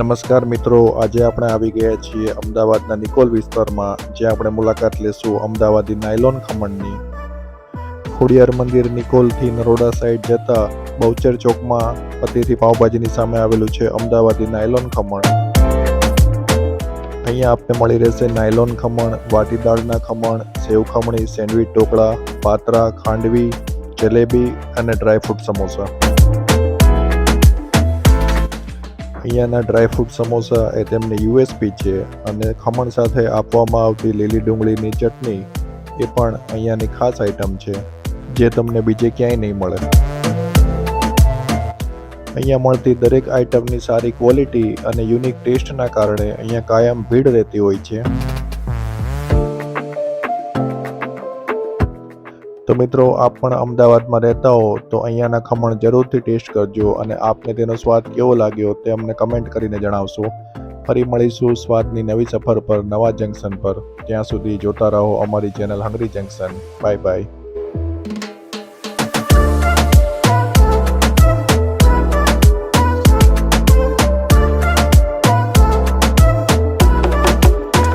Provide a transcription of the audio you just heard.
નમસ્કાર મિત્રો, આજે આપણે આવી ગયા છીએ અમદાવાદના નિકોલ વિસ્તારમાં, જ્યાં આપણે મુલાકાત લેશું અમદાવાદી નાયલોન ખમણની. ખોડિયાર મંદિર નિકોલથી નરોડા સાઈડ જતા બહુચર ચોકમાં અતિથિ પાવભાજીની સામે આવેલું છે અમદાવાદી નાયલોન ખમણ. અહીંયા આપને મળી રહેશે નાયલોન ખમણ, વાટી દાળના ખમણ, સેવ ખમણી, સેન્ડવીચ ઢોકળા, પાત્રા, ખાંડવી, જલેબી અને ડ્રાયફ્રૂટ સમોસા. અહીંયાના ડ્રાયફ્રૂટ સમોસા એ તેમની યુએસપી છે અને ખમણ સાથે આપવામાં આવતી લીલી ડુંગળીની ચટણી એ પણ અહીંયાની ખાસ આઈટમ છે, જે તમને બીજે ક્યાંય નહીં મળે. અહીંયા મળતી દરેક આઈટમની સારી ક્વોલિટી અને યુનિક ટેસ્ટના કારણે અહીંયા કાયમ ભીડ રહેતી હોય છે. તો મિત્રો, આપ પણ અમદાવાદમાં રહેતા હો, તો અહીંયાના ખમણ જરૂરથી ટેસ્ટ કરજો અને આપને તેનો સ્વાદ કેવો લાગ્યો તે અમને કમેન્ટ કરીને જણાવશો. ફરી મળીશું સ્વાદની નવી સફર પર, નવા જંકશન પર. ત્યાં સુધી જોતા રહો અમારી channel Hungry Junction bye bye